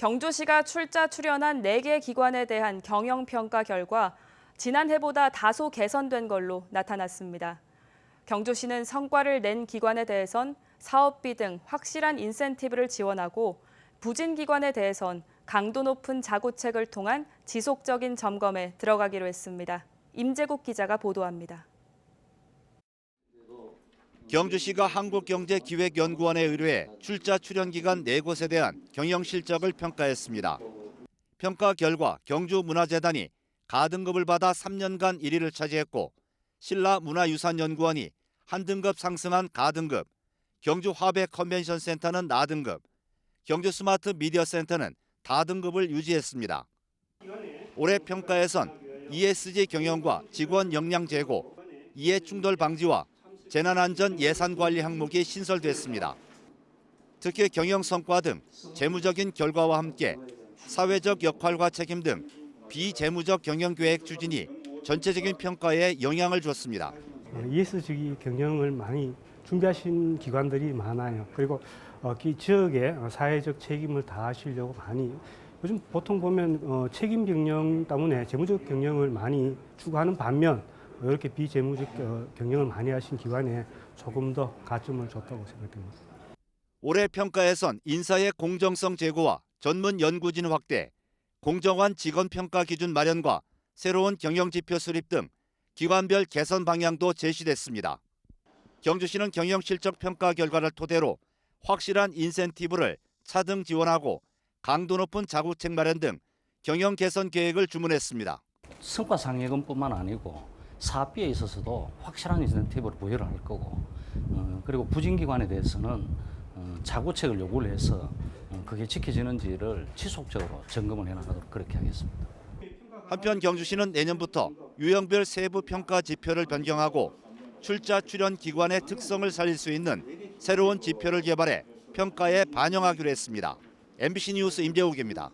경주시가 출자 출연한 4개 기관에 대한 경영평가 결과 지난해보다 다소 개선된 걸로 나타났습니다. 경주시는 성과를 낸 기관에 대해선 사업비 등 확실한 인센티브를 지원하고 부진 기관에 대해선 강도 높은 자구책을 통한 지속적인 점검에 들어가기로 했습니다. 임재국 기자가 보도합니다. 경주시가 한국경제기획연구원에 의뢰해 출자 출연 기관 4곳에 대한 경영 실적을 평가했습니다. 평가 결과 경주문화재단이 가등급을 받아 3년간 1위를 차지했고 신라문화유산연구원이 한 등급 상승한 가등급, 경주화백 컨벤션센터는 나등급, 경주스마트 미디어센터는 다등급을 유지했습니다. 올해 평가에선 ESG 경영과 직원 역량 제고, 이해 충돌 방지와 재난안전 예산 관리 항목이 신설됐습니다. 특히 경영 성과 등 재무적인 결과와 함께 사회적 역할과 책임 등 비재무적 경영 계획 추진이 전체적인 평가에 영향을 줬습니다. ESG 경영을 많이 준비하신 기관들이 많아요. 그리고 어, 그 지역의 어, 사회적 책임을 다하시려고 많이 요즘 보통 보면 어, 책임 경영 때문에 재무적 경영을 많이 추구하는 반면 이렇게 비재무적 어, 경영을 많이 하신 기관에 조금 더 가점을 줬다고 생각됩니다. 올해 평가에선 인사의 공정성 제고와 전문 연구진 확대, 공정한 직원 평가 기준 마련과 새로운 경영 지표 수립 등 기관별 개선 방향도 제시됐습니다. 경주시는 경영 실적 평가 결과를 토대로 확실한 인센티브를 차등 지원하고 강도 높은 자구책 마련 등 경영 개선 계획을 주문했습니다. 성과 상여금뿐만 아니고 사업비에 있어서도 확실한 인센티브를 부여를 할 거고 어, 그리고 부진기관에 대해서는 어, 자구책을 요구를 해서 어, 그게 지켜지는지를 지속적으로 점검을 해나가도록 그렇게 하겠습니다. 한편 경주시는 내년부터 유형별 세부 평가 지표를 변경하고 출자 출연 기관의 특성을 살릴 수 있는 새로운 지표를 개발해 평가에 반영하기로 했습니다. MBC 뉴스 임재욱입니다.